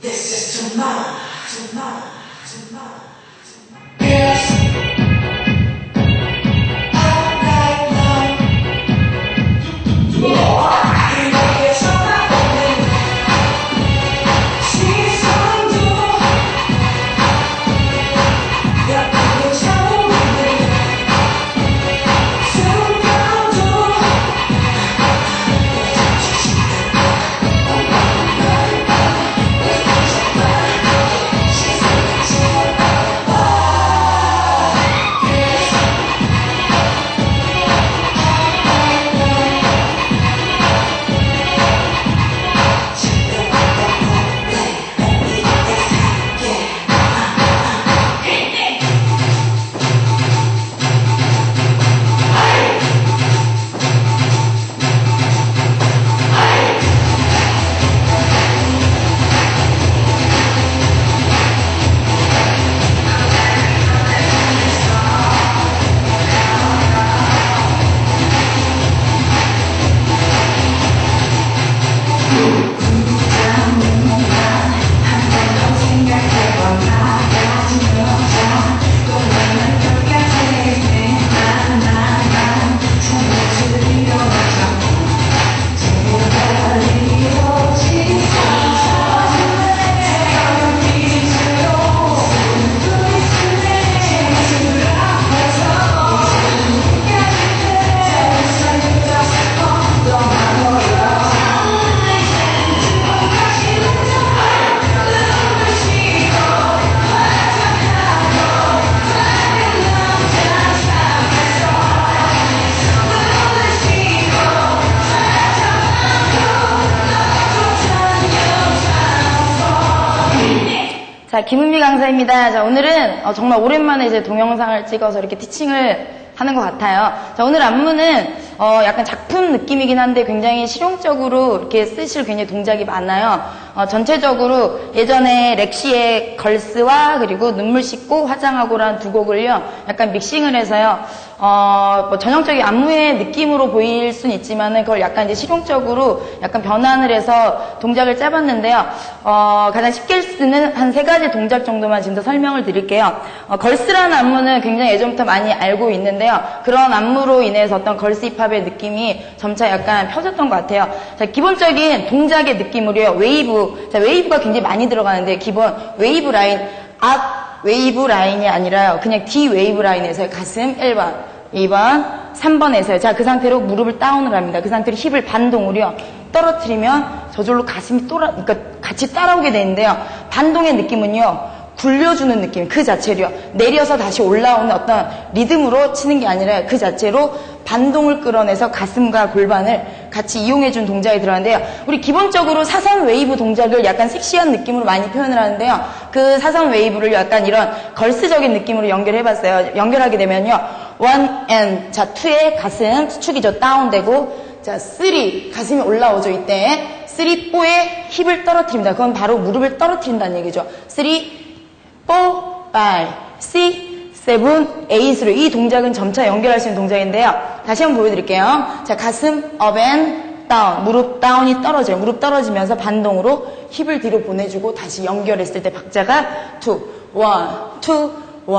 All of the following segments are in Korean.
This is tomorrow, tomorrow, tomorrow, tomorrow. 자, 김은미 강사입니다. 자, 오늘은 어, 정말 오랜만에 이제 동영상을 찍어서 이렇게 티칭을 하는 것 같아요. 자, 오늘 안무는 어, 약간 작품 느낌이긴 한데 굉장히 실용적으로 이렇게 쓰실 굉장히 동작이 많아요. 어, 전체적으로 예전에 렉시의 걸스와 그리고 눈물 씻고 화장하고라는 두 곡을요, 약간 믹싱을 해서요, 어, 뭐 전형적인 안무의 느낌으로 보일 순 있지만은 그걸 약간 이제 실용적으로 약간 변환을 해서 동작을 짜봤는데요. 어, 가장 쉽게 쓰는 한 세 가지 동작 정도만 지금 더 설명을 드릴게요. 어, 걸스라는 안무는 굉장히 예전부터 많이 알고 있는데요. 그런 안무로 인해서 어떤 걸스 힙합의 느낌이 점차 약간 펴졌던 것 같아요. 자, 기본적인 동작의 느낌으로요. 웨이브. 자, 웨이브가 굉장히 많이 들어가는데 기본 웨이브 라인 앞 웨이브 라인이 아니라요. 그냥 D 웨이브 라인에서요. 가슴 1번, 2번, 3번에서요. 자, 그 상태로 무릎을 다운을 합니다. 그 상태로 힙을 반동으로요. 떨어뜨리면 저절로 가슴이 또라, 그러니까 같이 따라오게 되는데요. 반동의 느낌은요. 굴려주는 느낌, 그 자체로요. 내려서 다시 올라오는 어떤 리듬으로 치는 게 아니라 그 자체로 반동을 끌어내서 가슴과 골반을 같이 이용해준 동작이 들어가는데요. 우리 기본적으로 사선 웨이브 동작을 약간 섹시한 느낌으로 많이 표현을 하는데요. 그 사선 웨이브를 약간 이런 걸스적인 느낌으로 연결해봤어요. 연결하게 되면요. one and, 자, two의 가슴, 수축이죠. 다운되고, 자, 쓰리, 가슴이 올라오죠. 이때. 쓰리, 포의 힙을 떨어뜨립니다. 그건 바로 무릎을 떨어뜨린다는 얘기죠. 쓰리, 4, 5, 6, 7, 8으로 이 동작은 점차 연결할 수 있는 동작인데요. 다시 한번 보여드릴게요. 자, 가슴 and down, 무릎 다운이 떨어져요. 무릎 떨어지면서 반동으로 힙을 뒤로 보내주고 다시 연결했을 때 박자가 2, 1, 2, 1,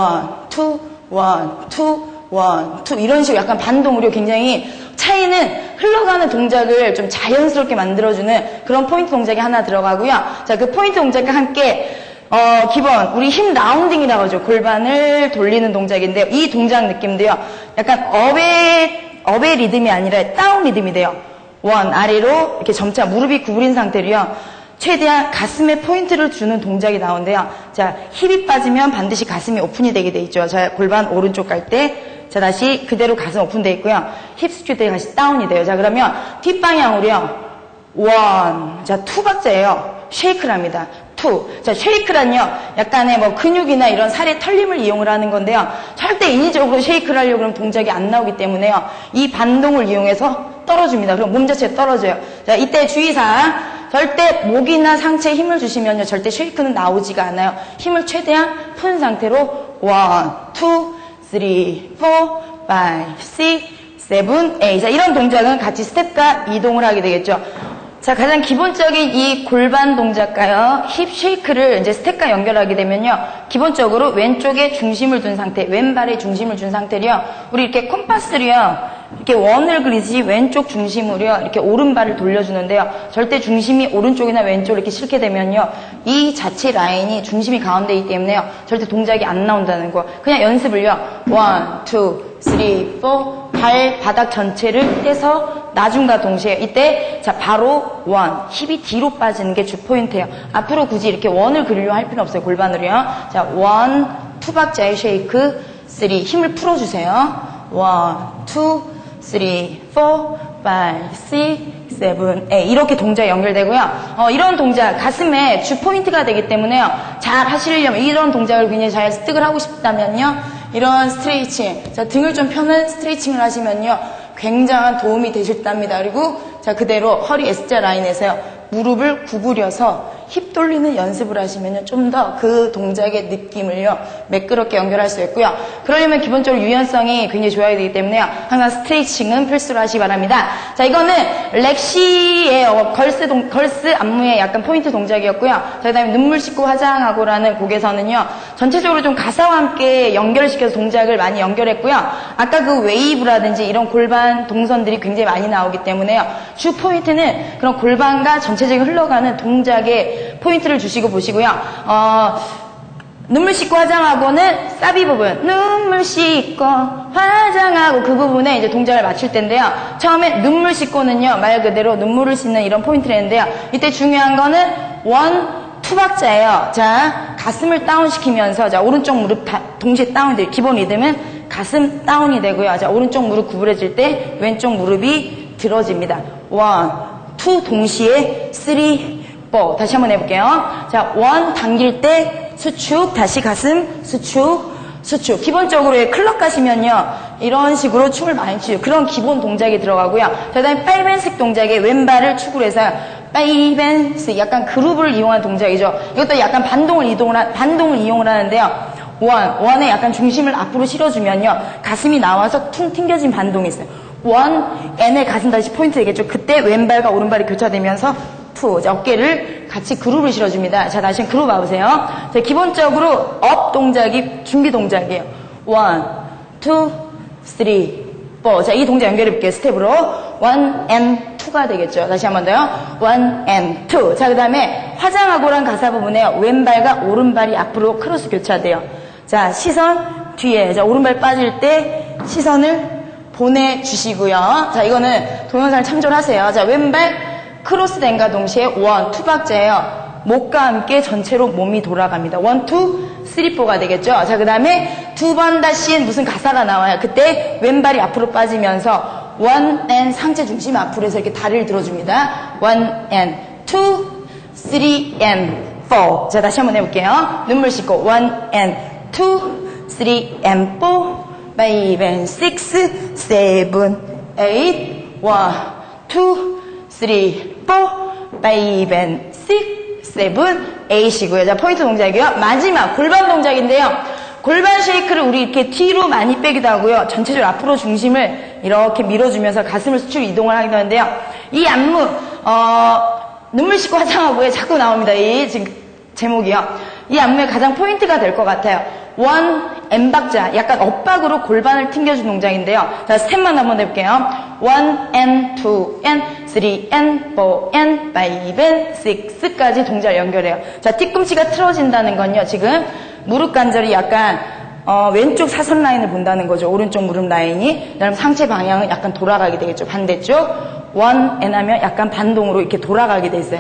2, 1, 2, 1, 2 이런 식으로 약간 반동으로 굉장히 차이는 흘러가는 동작을 좀 자연스럽게 만들어주는 그런 포인트 동작이 하나 들어가고요. 자, 그 포인트 동작과 함께 어, 기본, 우리 힙 라운딩이라고 하죠. 골반을 돌리는 동작인데요. 이 동작 느낌도요. 약간 업의, 업의 리듬이 아니라 다운 리듬이 돼요. 원, 아래로 이렇게 점차 무릎이 구부린 상태로요. 최대한 가슴에 포인트를 주는 동작이 나오는데요. 자, 힙이 빠지면 반드시 가슴이 오픈이 되게 돼 있죠. 자, 골반 오른쪽 갈 때. 자, 다시 그대로 가슴 오픈돼 있고요. 힙 스튜 때 다시 다운이 돼요. 자, 그러면 뒷방향으로요. 원. 자, 투 박자예요. 쉐이크를 합니다. 투. 자, 쉐이크란요. 약간의 뭐 근육이나 이런 살의 털림을 이용을 하는 건데요. 절대 인위적으로 쉐이크를 하려고 그러면 동작이 안 나오기 때문에요. 이 반동을 이용해서 떨어줍니다. 그럼 몸 자체가 떨어져요. 자, 이때 주의사항. 절대 목이나 상체에 힘을 주시면요. 절대 쉐이크는 나오지가 않아요. 힘을 최대한 푼 상태로 원, 투, 쓰리, 포, 파이, 식, 세븐, 에이. 자, 이런 동작은 같이 스텝과 이동을 하게 되겠죠. 자, 가장 기본적인 이 골반 동작과요, 힙 쉐이크를 이제 스텝과 연결하게 되면요, 기본적으로 왼쪽에 중심을 둔 상태, 왼발에 중심을 준 상태로요, 우리 이렇게 콤파스로요, 이렇게 원을 그리듯이 왼쪽 중심으로요, 이렇게 오른발을 돌려주는데요, 절대 중심이 오른쪽이나 왼쪽으로 이렇게 실게 되면요, 이 자체 라인이 중심이 가운데이기 때문에요, 절대 동작이 안 나온다는 거. 그냥 연습을요, 원, 투, 쓰리, 포, 발, 바닥 전체를 떼서 나중과 동시에 이때 자 바로 원 힙이 뒤로 빠지는 게 주 포인트예요. 앞으로 굳이 이렇게 원을 그리려 할 필요 없어요. 골반으로요. 자 원, 투 박자의 쉐이크, 쓰리 힘을 풀어주세요. 원, 투, 쓰리, 포, 파이, 식, 세븐, 에이 이렇게 동작 연결되고요. 어, 이런 동작 가슴에 주 포인트가 되기 때문에요. 잘 하시려면 이런 동작을 굉장히 잘 습득을 하고 싶다면요. 이런 스트레이칭, 자 등을 좀 펴는 스트레이칭을 하시면요. 굉장한 도움이 되실 답니다. 그리고 자 그대로 허리 S자 라인에서요. 무릎을 구부려서 힙 돌리는 연습을 하시면 좀 더 그 동작의 느낌을요 매끄럽게 연결할 수 있고요. 그러려면 기본적으로 유연성이 굉장히 좋아야 되기 때문에요. 항상 스트레이칭은 필수로 하시기 바랍니다. 자 이거는 렉시의 어, 걸스 동, 걸스 안무의 약간 포인트 동작이었고요. 자 그 다음에 눈물 씻고 화장하고라는 곡에서는요 전체적으로 좀 가사와 함께 연결시켜서 동작을 많이 연결했고요. 아까 그 웨이브라든지 이런 골반 동선들이 굉장히 많이 나오기 때문에요. 주 포인트는 그런 골반과 전체적인 흘러가는 동작에 포인트를 주시고 보시고요. 어, 눈물 씻고 화장하고는 사비 부분 눈물 씻고 화장하고 그 부분에 이제 동작을 맞출 텐데요. 처음에 눈물 씻고는요 말 그대로 눈물을 씻는 이런 포인트를 했는데요. 이때 중요한 거는 원 투박자예요. 자 가슴을 다운 시키면서 자 오른쪽 무릎 다, 동시에 다운돼요. 기본 리듬은 가슴 다운이 되고요. 자 오른쪽 무릎 구부려질 때 왼쪽 무릎이 들어집니다. 원, 투 동시에 쓰리, 포 다시 한번 해볼게요. 자 원 당길 때 수축 다시 가슴 수축 수축. 기본적으로 클럽 가시면요. 이런 식으로 춤을 많이 추요 그런 기본 동작이 들어가고요. 자 그다음에 빨벤식 동작에 왼발을 축으로 해서 빨벤식 약간 그룹을 이용한 동작이죠. 이것도 약간 반동을 이동을 하, 반동을 이용을 하는데요. 원 원에 약간 중심을 앞으로 실어주면요. 가슴이 나와서 퉁 튕겨진 반동이 있어요. 원 N의 가슴 다시 포인트 되겠죠. 그때 왼발과 오른발이 교차되면서 투 자, 어깨를 같이 그룹을 실어줍니다. 자, 다시 그룹 와보세요. 자, 기본적으로 업 동작이 준비 동작이에요. 원, 투, 쓰리, 포. 자, 이 동작 연결해볼게요. 스텝으로. 원, 앤, 투가 되겠죠. 다시 한 번 더요. 원, 앤, 투. 자, 그 다음에 화장하고란 가사 부분에 왼발과 오른발이 앞으로 크로스 교차돼요. 자, 시선 뒤에. 자, 오른발 빠질 때 시선을 보내주시고요. 자, 이거는 동영상을 참조를 하세요. 자, 왼발 크로스댄과 동시에 원, 투박자예요. 목과 함께 전체로 몸이 돌아갑니다. 원, 투, 쓰리, 포가 되겠죠. 자, 그 다음에 두 번 다시 무슨 가사가 나와요. 그때 왼발이 앞으로 빠지면서 원, 앤, 상체 중심 앞으로 해서 이렇게 다리를 들어줍니다. 원, 앤, 투, 쓰리, 앤, 포. 자, 다시 한번 해볼게요. 눈물 씻고 원, 앤, 투, 쓰리, 앤, 포. five and six, seven, 5, 6, 7, 8이고요. 자, 포인트 동작이요. 마지막 골반 동작인데요. 골반 쉐이크를 우리 이렇게 뒤로 많이 빼기도 하고요. 전체적으로 앞으로 중심을 이렇게 밀어주면서 가슴을 수축 이동을 하기도 하는데요. 이 안무, 어, 눈물 씻고 화장하고요. 자꾸 나옵니다. 이 지금 제목이요. 이 안무의 가장 포인트가 될 것 같아요. 원, 엠박자. 약간 엇박으로 골반을 튕겨준 동작인데요. 자, 스텝만 한번 해볼게요. 원, N, 투, N, 쓰리, N, 포, N, 파이브, N, 식스까지 동작을 연결해요. 자, 뒤꿈치가 틀어진다는 건요, 지금 무릎 관절이 약간 어, 왼쪽 사선 라인을 본다는 거죠. 오른쪽 무릎 라인이. 그다음 상체 방향은 약간 돌아가게 되겠죠. 반대쪽. 원, N 하면 약간 반동으로 이렇게 돌아가게 돼 있어요.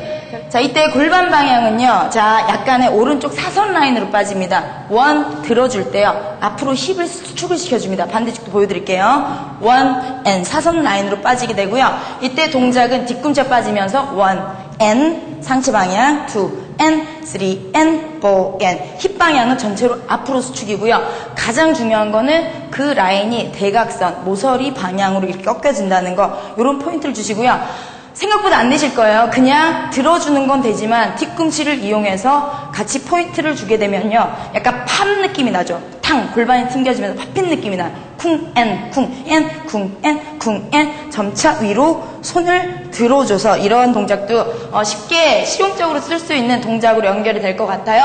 자, 이때 골반 방향은요. 자, 약간의 오른쪽 사선 라인으로 빠집니다. 원, 들어줄 때요. 앞으로 힙을 수축을 시켜줍니다. 반대쪽도 보여드릴게요. 원, N, 사선 라인으로 빠지게 되고요. 이때 동작은 뒤꿈치 빠지면서 원, N, 상체 방향, 투, N, 3, N, 4, N. 힙 방향은 전체로 앞으로 수축이고요. 가장 중요한 거는 그 라인이 대각선, 모서리 방향으로 이렇게 꺾여진다는 거. 이런 포인트를 주시고요. 생각보다 안 되실 거예요. 그냥 들어주는 건 되지만 뒤꿈치를 이용해서 같이 포인트를 주게 되면요. 약간 팝 느낌이 나죠. 탕, 골반이 튕겨지면서 팝핀 느낌이 나요. 쿵앤 쿵앤 쿵앤 쿵앤 점차 위로 손을 들어줘서 이런 동작도 어, 쉽게 실용적으로 쓸 수 있는 동작으로 연결이 될 것 같아요.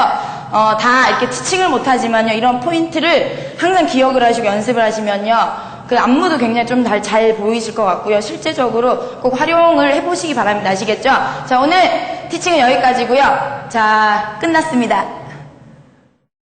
어, 다 이렇게 티칭을 못하지만요. 이런 포인트를 항상 기억을 하시고 연습을 하시면요. 그 안무도 굉장히 좀 잘 보이실 것 같고요. 실제적으로 꼭 활용을 해보시기 바랍니다. 아시겠죠? 자, 오늘 티칭은 여기까지고요. 자, 끝났습니다.